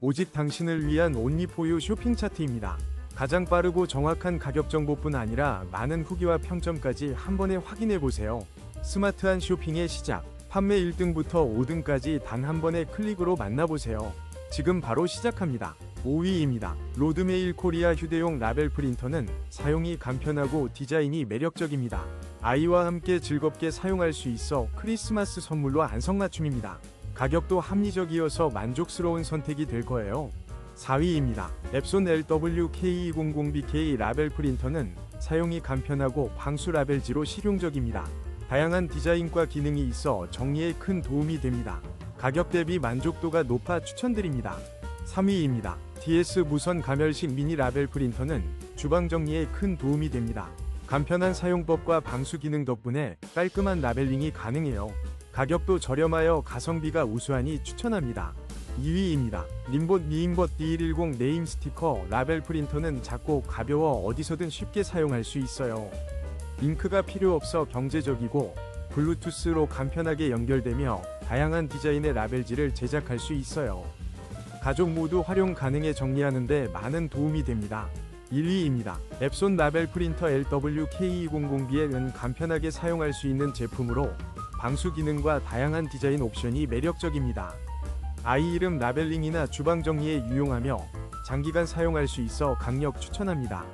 오직 당신을 위한 온리포유 쇼핑 차트입니다. 가장 빠르고 정확한 가격 정보뿐 아니라 많은 후기와 평점까지 한 번에 확인해 보세요. 스마트한 쇼핑의 시작. 판매 1등부터 5등까지 단 한 번의 클릭으로 만나보세요. 지금 바로 시작합니다. 5위입니다. 로드메일 코리아 휴대용 라벨 프린터는 사용이 간편하고 디자인이 매력적입니다. 아이와 함께 즐겁게 사용할 수 있어 크리스마스 선물로 안성맞춤입니다. 가격도 합리적이어서 만족스러운 선택이 될 거예요. 4위입니다. 앱손 LWK200BK 라벨 프린터는 사용이 간편하고 방수 라벨지로 실용적입니다. 다양한 디자인과 기능이 있어 정리에 큰 도움이 됩니다. 가격 대비 만족도가 높아 추천드립니다. 3위입니다. DS 무선 가멸식 미니 라벨 프린터는 주방 정리에 큰 도움이 됩니다. 간편한 사용법과 방수 기능 덕분에 깔끔한 라벨링이 가능해요. 가격도 저렴하여 가성비가 우수하니 추천합니다. 2위입니다. 림봇 미인봇 D110 네임 스티커 라벨 프린터는 작고 가벼워 어디서든 쉽게 사용할 수 있어요. 잉크가 필요 없어 경제적이고 블루투스로 간편하게 연결되며 다양한 디자인의 라벨지를 제작할 수 있어요. 가족 모두 활용 가능해 정리하는데 많은 도움이 됩니다. 1위입니다. 앱손 라벨 프린터 LWK200B는 간편하게 사용할 수 있는 제품으로 방수 기능과 다양한 디자인 옵션이 매력적입니다. 아이 이름 라벨링이나 주방 정리에 유용하며 장기간 사용할 수 있어 강력 추천합니다.